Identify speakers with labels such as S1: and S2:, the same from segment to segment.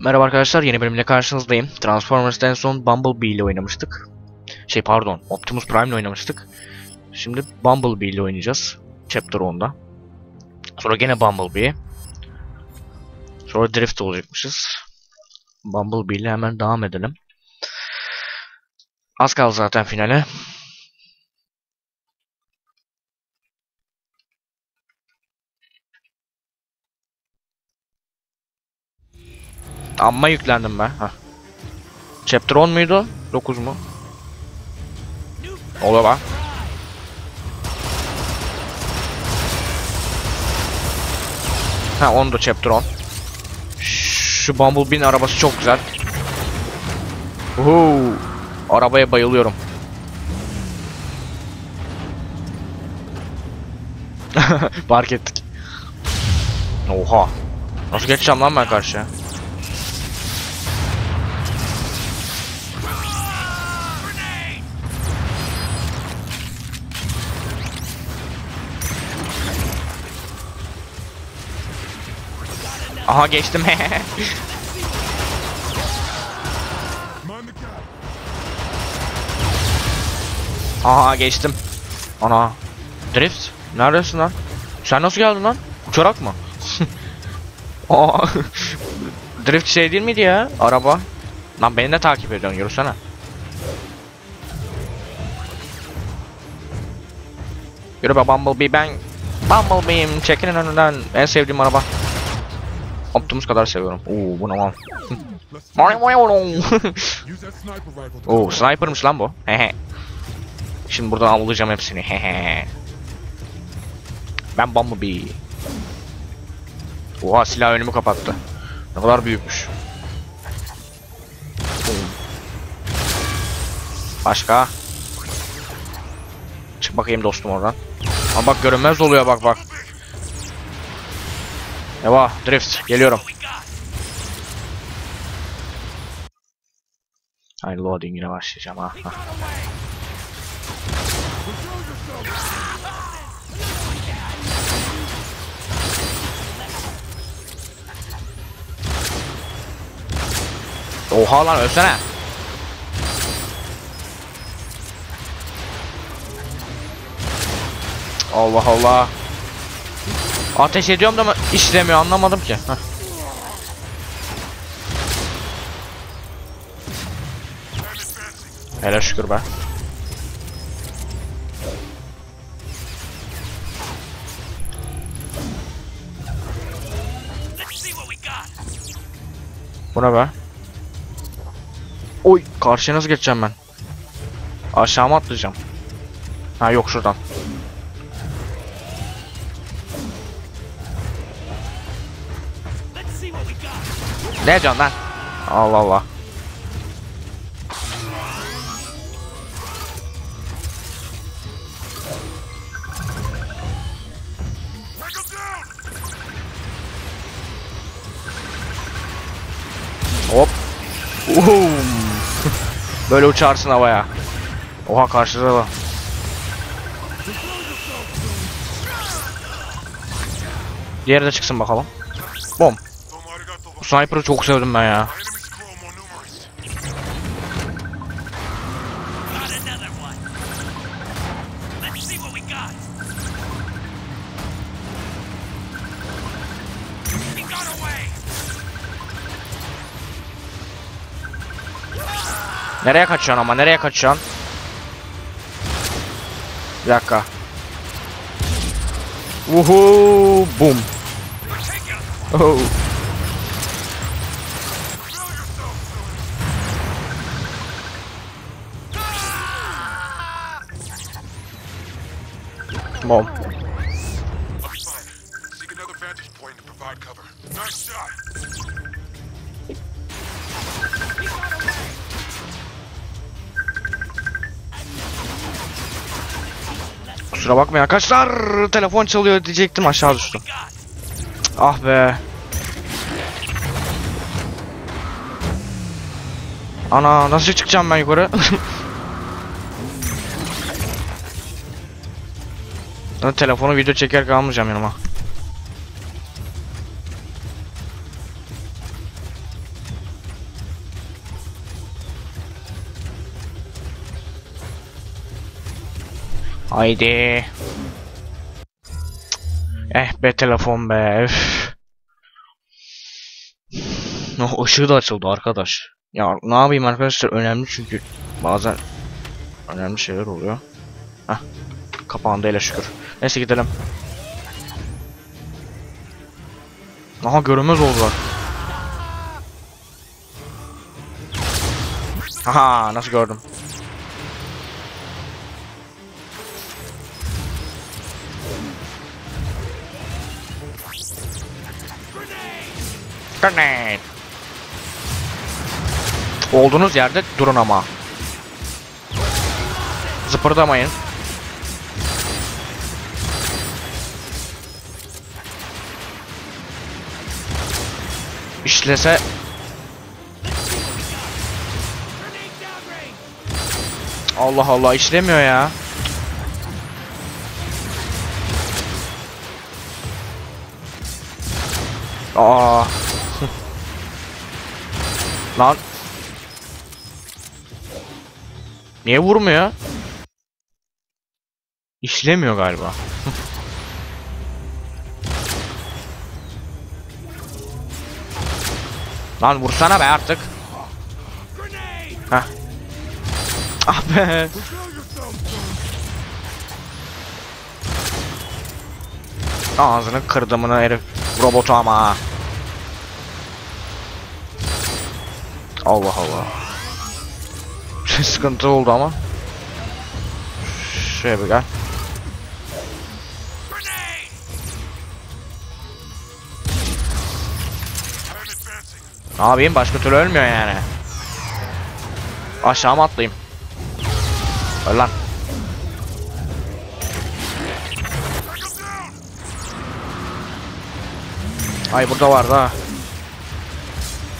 S1: Merhaba arkadaşlar, yeni bölümle karşınızdayım. Transformers'ta en son Bumblebee ile oynamıştık. Şey pardon, Optimus Prime ile oynamıştık. Şimdi Bumblebee ile oynayacağız. Chapter 10'da. Sonra gene Bumblebee. Sonra Drift olacakmışız. Bumblebee ile hemen devam edelim. Az kaldı zaten finale. Amma yüklendim ben. Heh. Chapter 10 muydu? 9 mu? Oluyor bak. Ha 10 da Chapter 10. Şu Bumblebee'nin arabası çok güzel. Uhu. Arabaya bayılıyorum. Fark ettik. Oha. Nasıl geçeceğim lan ben karşıya? Aha geçtim. Aha geçtim. Ana. Drift. Neredesin lan? Sen nasıl geldin lan? Uçarak mı? Aa. Drift şey değil miydi ya? Araba. Lan beni de takip ediyorsun. Yürüsene. Yürü be Bumblebee ben Bumblebee'yim çekinin önünden en sevdiğim araba Optimus kadar seviyorum. Oo bu ne lan? Oo sniper'mış lan bu. Şimdi buradan avlayacağım hepsini. Ben Bumblebee. Oha silah önümü kapattı. Ne kadar büyükmüş. Başka? Çık bakayım dostum oradan. Ama bak görünmez oluyor bak bak. Eva drift geliyorum. Ay loading'ine başlayacağım ha. ha. Oha lan ölsene. Allah Allah. Ateş ediyorum da mı işlemiyor anlamadım ki. Heh. Hele şükür be. Bu ne be? Oy karşıya nasıl geçeceğim ben? Aşağı atlayacağım? Ha yok şuradan. Ne diyorsun lan? Allah Allah. Hop. Uhum. Böyle uçarsın havaya. Oha karşıda da. Diğeri de çıksın bakalım. Bom. Sniper'ı çok sevdim ben ya. Nereye kaçıyorsun ama nereye kaçıyorsun? Bir dakika. Uhu, boom. Oh.
S2: Shot.
S1: Kusura bakmayın arkadaşlar. Telefon çalıyor diyecektim aşağı düştüm. Ah be. Ana nasıl çıkacağım ben yukarı? Lan telefonu video çeker kalmayacağım yanıma. Haydi. Eh be telefon be. Öf. Oh, ışığı da açıldı arkadaş. Ya ne yapayım arkadaşlar önemli çünkü bazen önemli şeyler oluyor. Heh. Kapandı hele şükür. Neyse gidelim. Aha görünmez oldular. Aha nasıl gördüm. Grenade. Olduğunuz yerde durun ama. Zıpırdamayın. İşlese Allah Allah işlemiyor ya. Aa. Lan. Niye vurmuyor? İşlemiyor galiba. Lan vursana be artık. Heh. Ah be. Ağzını kırdımını herif robotu ama. Allah Allah. Sıkıntı oldu ama. Şuraya bir gel. Ne yapayım başka türlü ölmüyor yani. Aşağı mı atlayayım? Öl lan. Ay burada vardı ha.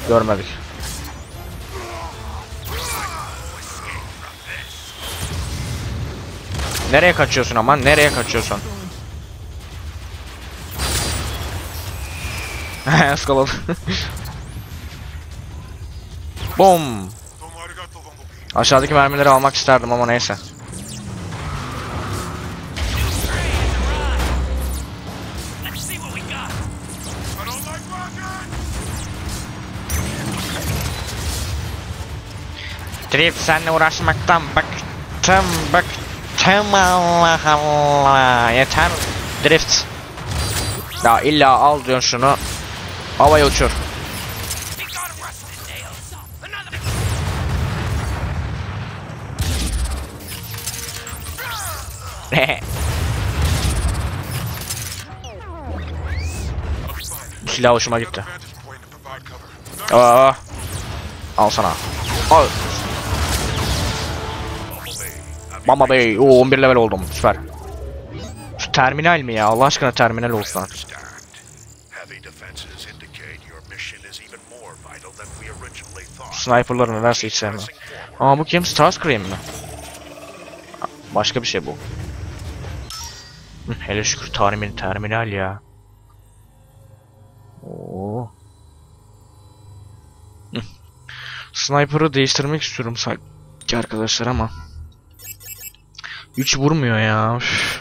S1: Görmedik. Nereye kaçıyorsun aman? Nereye kaçıyorsun? Iskaladı. Bom. Aşağıdaki mermileri almak isterdim ama neyse. Drift senle uğraşmaktan bıktım bıktım Allah Allah yeter Drift Ya illa al diyorsun şunu Havaya uçur silah hoşuma gitti. Aa, Al sana. Al. Mama Bey Oo 11 level oldum. Süper. Şu terminal mi ya? Allah aşkına terminal olsun artık. Sniper'ları nedense hiç sevmem. Aa bu kim Starscream mi? Başka bir şey bu Hele şükür termin terminal ya Oo. Sniper'ı değiştirmek istiyorum sanki arkadaşlar ama Hiç vurmuyor ya üf.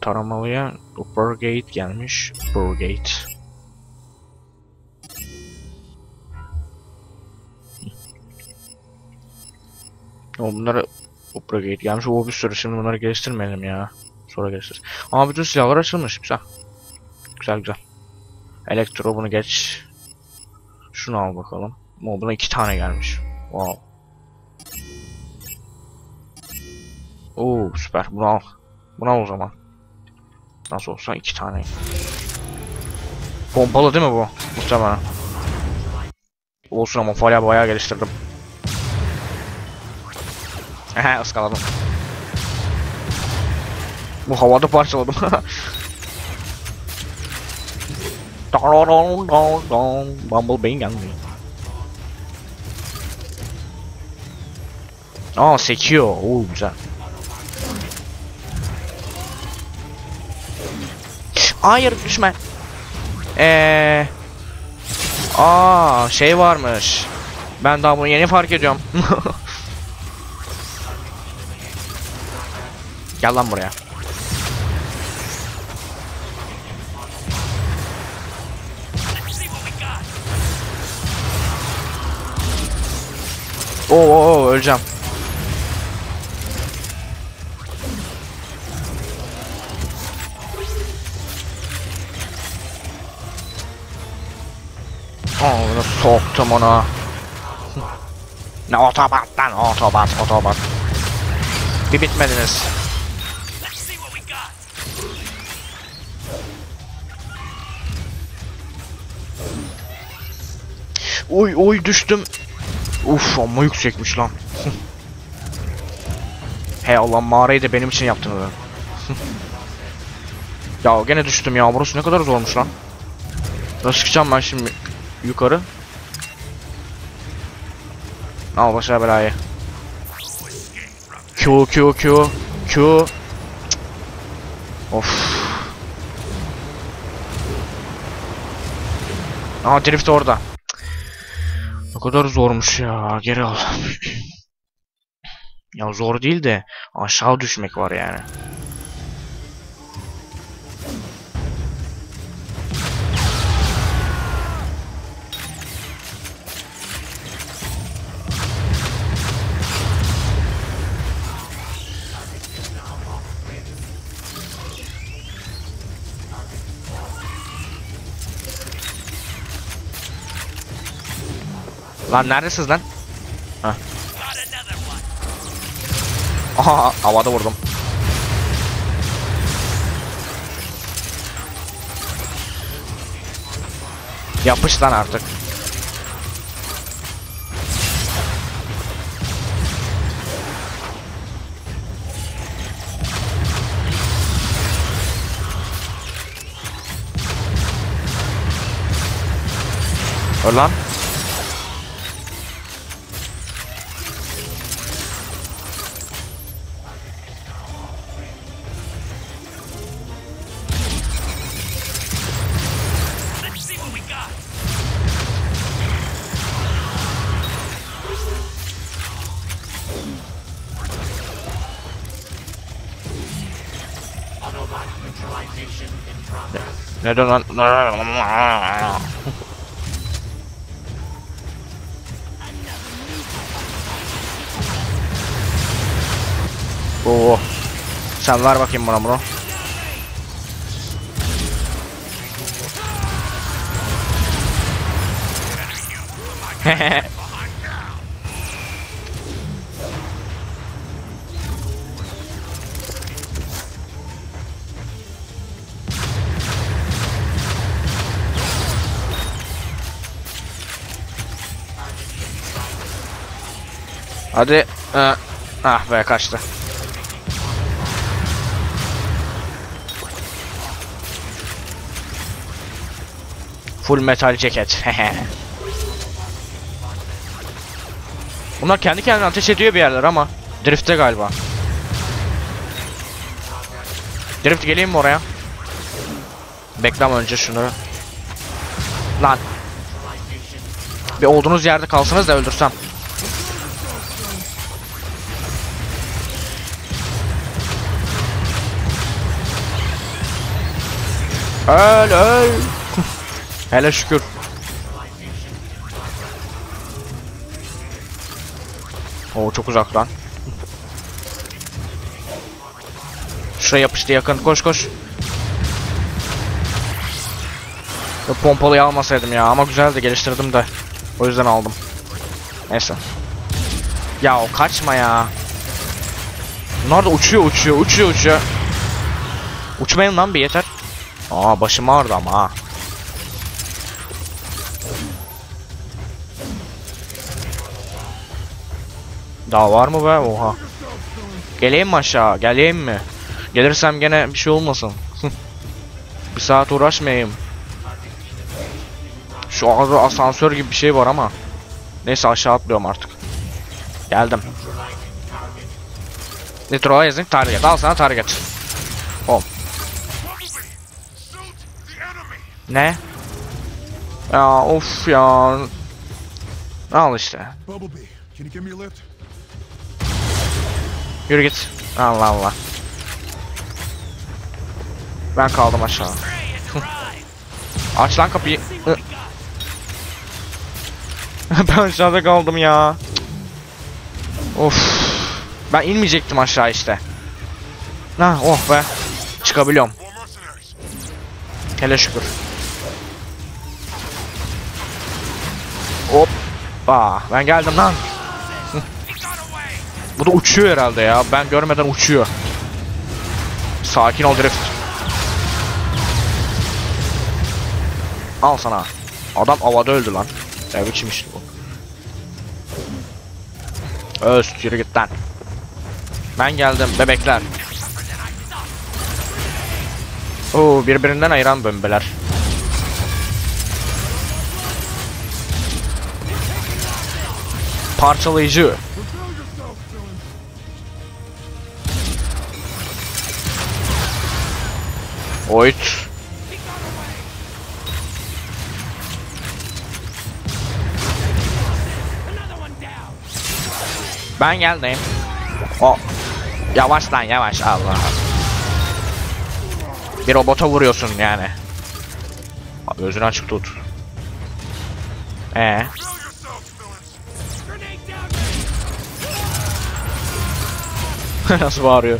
S1: Taramalıya Upper Gate gelmiş. Upper Gate. O bunları Upper Gate gelmiş. O bir sürü şimdi bunları geliştirmeyelim ya. Sonra geliştiririz. Ama bütün silahlar açılmış. Güzel. Güzel güzel. Elektro bunu geç. Şunu al bakalım. O buna iki tane gelmiş. Wow. Oo süper. Bunu al. Bunu al o zaman. Nasıl olsa iki tane. Pompalı değil mi bu? Muhtemelen. Olsun ama falya bayağı geliştirdim. Ehe ıskaladım. Bu havada parçaladım. Bumblebee geldi. Aa sekiyor. Oo güzel. Hayır düşme. Eee. Aa şey varmış. Ben daha bunu yeni fark ediyorum. Gel lan buraya. Oo, oo, öleceğim. Ağzını soktum ona. ne otobat lan otobat otobat. Bir bitmediniz. Oy oy düştüm. Uf amma yüksekmiş lan. Hey Allah mağarayı da benim için yaptın öyle. ya gene düştüm ya burası ne kadar zormuş lan. Nasıl çıkacağım ben şimdi yukarı? Al başa belayı. Q Q Q Q. Of. Aa drift orada. Kadar zormuş ya. Geri al. ya zor değil de aşağı düşmek var yani. Lan neredesiniz lan? Heh. Aha havada vurdum. Yapış lan artık. Öl lan. Neden lan? Oo. Sen ver bakayım bana bunu. Hadi. Ee, ah be kaçtı. Full metal ceket. Bunlar kendi kendine ateş ediyor bir yerler ama. Drift'te galiba. Drift geleyim mi oraya? Beklem önce şunu. Lan. Bir olduğunuz yerde kalsanız da öldürsem. Öl öl. Hele şükür. Oo çok uzak lan. Şuraya yapıştı yakın. Koş koş. Ya pompalıyı almasaydım ya ama güzeldi geliştirdim de. O yüzden aldım. Neyse. Ya o kaçma ya. Bunlar da uçuyor uçuyor uçuyor uçuyor. Uçmayın lan bir yeter. Aa başım ağrıdı ama ha. Daha var mı be? Oha. Geleyim mi aşağı? Geleyim mi? Gelirsem gene bir şey olmasın. bir saat uğraşmayayım. Şu arada asansör gibi bir şey var ama. Neyse aşağı atlıyorum artık. Geldim. Neutralizing target. Al sana target. Ne? Ya of ya. Al işte. Yürü git. Allah Allah. Ben kaldım aşağı. Aç lan kapıyı. Ben aşağıda kaldım ya. Of. Ben inmeyecektim aşağı işte. Ha oh be. Çıkabiliyorum. Hele şükür. Hoppa. Ben geldim lan. Bu da uçuyor herhalde ya. Ben görmeden uçuyor. Sakin ol drift. Al sana. Adam havada öldü lan. Ne biçim işte bu. Öst yürü git lan. Ben geldim bebekler. Oo birbirinden ayıran bömbeler. Parçalayıcı. Oyt. Ben geldim. O. Yavaş lan yavaş Allah. Bir robota vuruyorsun yani. Gözünü açık tut. Ee, nasıl bağırıyor?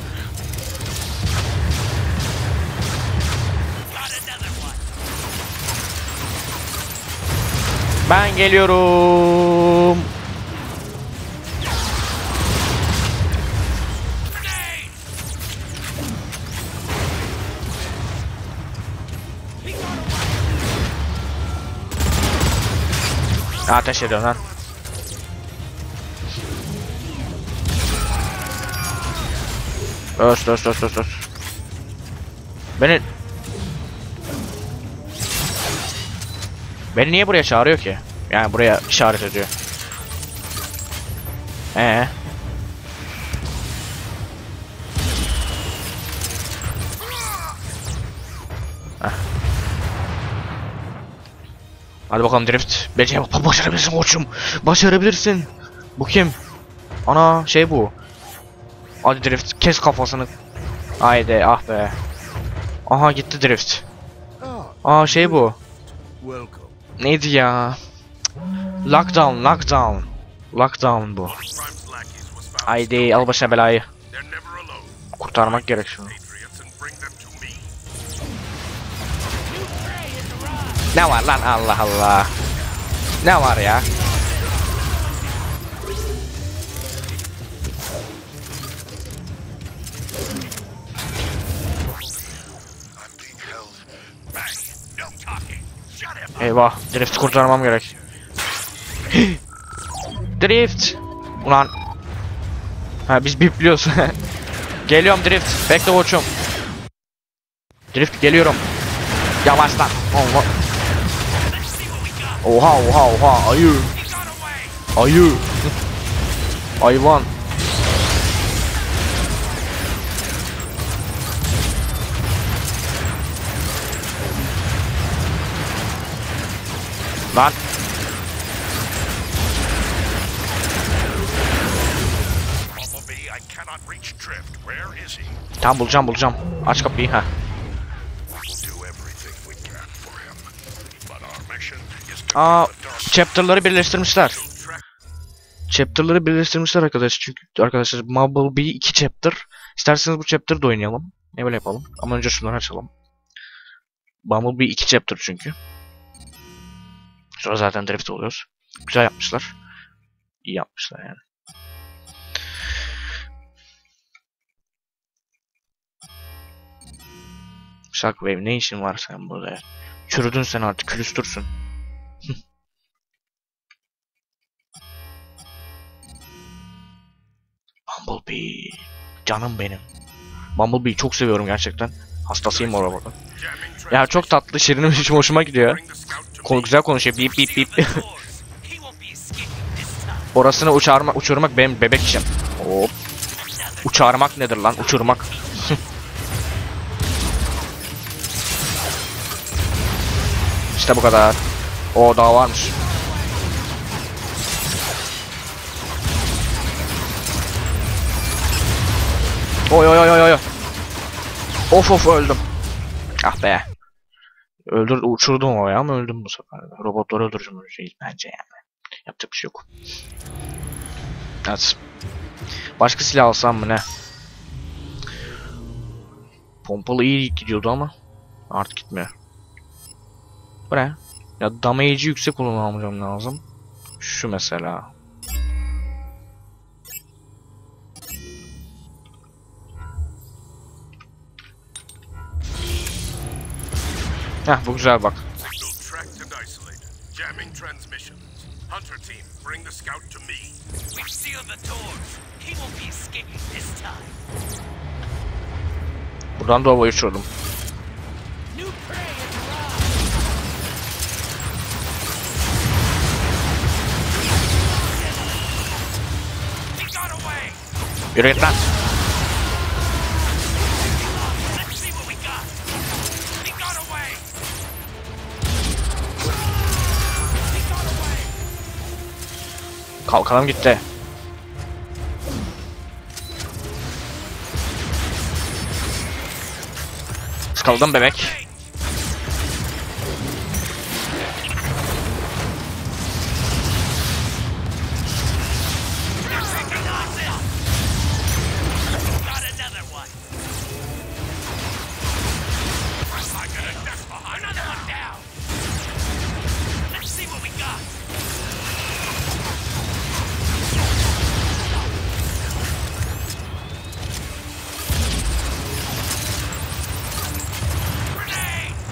S1: Ben geliyorum. Ateş ediyor. Öst öst öst öst öst. Beni... Beni niye buraya çağırıyor ki? Yani buraya işaret ediyor. Ee. Heh. Hadi bakalım drift. Bence başarabilirsin koçum. Başarabilirsin. Bu kim? Ana şey bu. Hadi drift kes kafasını. Haydi ah be. Aha gitti drift. Aa şey bu. Neydi ya? Lockdown, lockdown. Lockdown bu. Haydi al başına belayı. Kurtarmak gerek şunu. Ne var lan Allah Allah. Ne var ya? Eyvah, drift kurtarmam gerek. drift. Ulan. Ha biz bipliyoruz. Geliyorum drift. Bekle koçum. Drift geliyorum. Yavaş lan. Allah. Oha oha oha ayı. Ayı. Hayvan.
S3: He?
S1: tam bulacağım bulacağım. Aç kapıyı ha. Aa chapter'ları birleştirmişler. Chapter'ları birleştirmişler arkadaşlar. Çünkü arkadaşlar Bumblebee 2 chapter. İsterseniz bu chapter'ı da oynayalım. Ne böyle yapalım. Ama önce şunları açalım. Bumblebee 2 chapter çünkü. Sonra zaten drift oluyoruz. Güzel yapmışlar. İyi yapmışlar yani. Shockwave ne işin var sen burada ya? Çürüdün sen artık külüstürsün. Bumblebee. Canım benim. Bumblebee'yi çok seviyorum gerçekten. Hastasıyım.
S3: Jamming track.
S1: Ya çok tatlı, şirin hoşuma gidiyor.
S3: Me.
S1: güzel konuşuyor. Bip bip bip. Orasını uçarmak, uçurmak benim bebek işim. Hop. Uçarmak nedir lan? Uçurmak. İşte bu kadar. O daha varmış. Oy oy oy oy oy. Of of öldüm. Ah be. Öldür uçurdum o ya ama öldüm bu sefer. Robotları öldüreceğim öyle değil bence yani. Yapacak bir şey yok. Evet. Başka silah alsam mı ne? Pompalı iyi gidiyordu ama artık gitmiyor. Bu ne? Ya damage'i yüksek kullanmam lazım. Şu mesela.
S4: Be escaping this time.
S1: Buradan da havayı uçurdum.
S4: New prey has arrived. He got away.
S1: Yürü git lan. Kalkalım gitti. Sıkıldım bebek.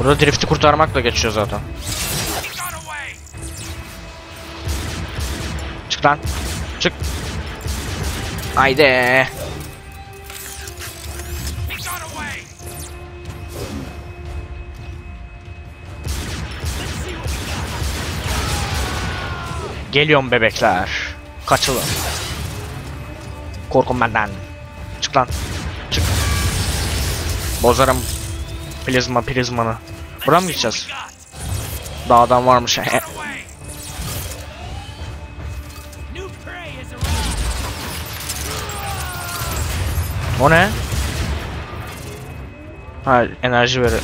S1: Burada drifti kurtarmakla geçiyor zaten. Çık lan. Çık. Haydi. Geliyorum bebekler. Kaçılın. Korkun benden. Çık lan. Çık. Bozarım. Plazma prizmanı. Buraya mı gideceğiz? Dağdan varmış. O ne? Ha enerji veri.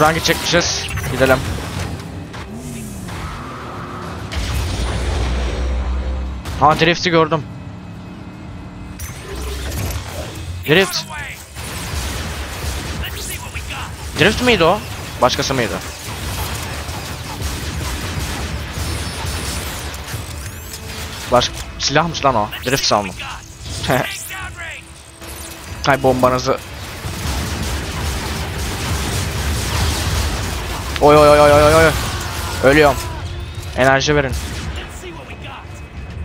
S1: Buradan gidecekmişiz. Gidelim. Ha drift'i gördüm. Drift. Drift miydi o? Başkası mıydı? Baş silahmış lan o. Drift sandım. Hay bombanızı. Oy oy oy oy oy oy. Ölüyorum. Enerji verin.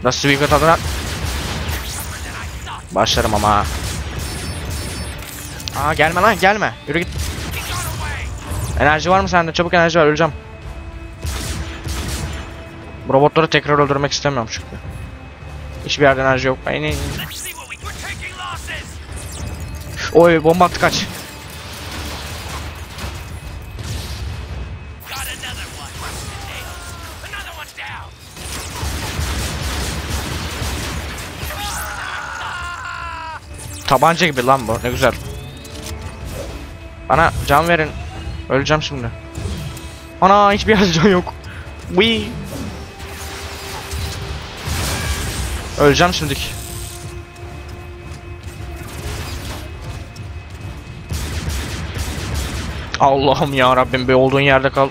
S1: Nasıl bir adına
S4: Tougher than I thought.
S1: başlarım ama. Aa gelme lan gelme. Yürü git. Enerji var mı sende? Çabuk enerji ver öleceğim. Bu robotları tekrar öldürmek istemiyorum çünkü. Hiçbir yerde enerji yok. Ay, ne-
S4: Let's see what we We're taking losses.
S1: Oy bomba attı kaç. Tabanca gibi lan bu. Ne güzel. Bana can verin. Öleceğim şimdi. Ana hiçbir yerde can yok. Wii. Öleceğim şimdik. Allah'ım ya Rabbim be olduğun yerde kal.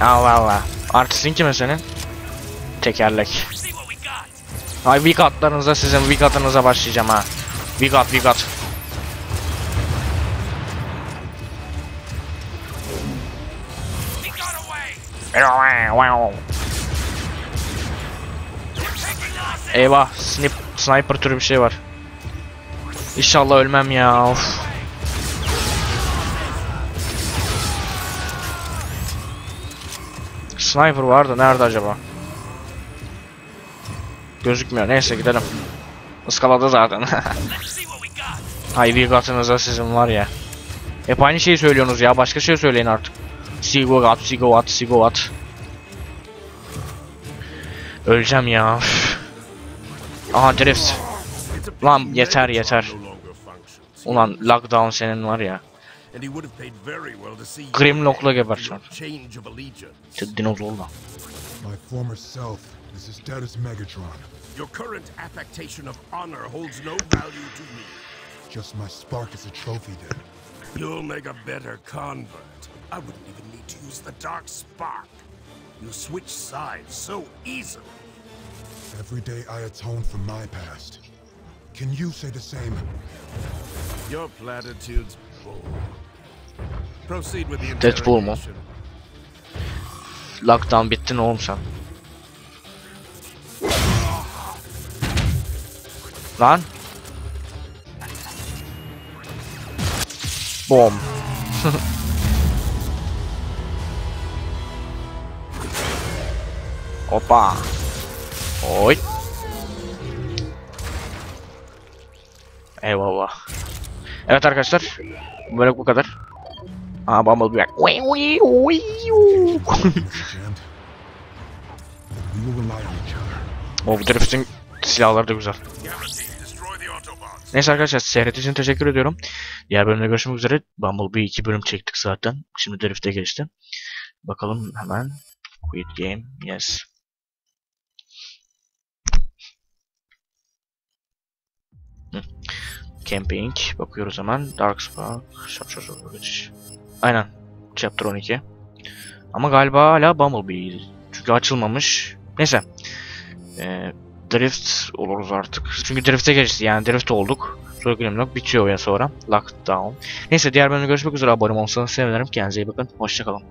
S1: Allah Allah. Artistin kime senin? tekerlek. Ay weak atlarınıza sizin weak atınıza başlayacağım ha. Weak at weak at. Eyvah snip, sniper türü bir şey var. İnşallah ölmem ya. Of. Sniper vardı nerede acaba? Gözükmüyor. Neyse gidelim. Iskaladı zaten. Haydi katınıza sizin var ya. Hep aynı şeyi söylüyorsunuz ya. Başka şey söyleyin artık. Sigo at, sigo at, sigo at. Öleceğim ya. Aha drift. Lan yeter yeter. Ulan lockdown senin var ya. Grimlock'la geberteceğim. dinozorla.
S2: My former self is as dead as Megatron.
S5: Your current affectation of honor holds no value to me.
S2: Just my spark as a trophy then.
S5: You'll make a better convert. I wouldn't even need to use the dark spark. You switch sides so easily.
S2: Every day I atone for my past. Can you say the same?
S5: Your platitudes bull. Proceed with the
S1: That's bull mu? Lockdown bittin oğlum sen. Lan. Bom. Hoppa. Oy. Eyvallah. Evet arkadaşlar. Böyle bu kadar. Aa Bumblebee. Wee wee wee wee.
S2: Jammed. We will rely on each other.
S1: O bu drifting silahları da güzel. Neyse arkadaşlar seyrettiğiniz için teşekkür ediyorum. Diğer bölümde görüşmek üzere. Bumblebee 2 bölüm çektik zaten. Şimdi drift'e geçti. Bakalım hemen. Quit game. Yes. Camping. Bakıyoruz hemen. Dark Spark. Şap şap şap geçiş. Aynen. Chapter 12. Ama galiba hala Bumblebee. Çünkü açılmamış. Neyse. Ee, drift oluruz artık. Çünkü drift'e geçti yani drift olduk. Sonra Grimlock bitiyor ya sonra. Lockdown. Neyse diğer bölümde görüşmek üzere. Abone olursanız sevinirim. Kendinize iyi bakın. Hoşçakalın.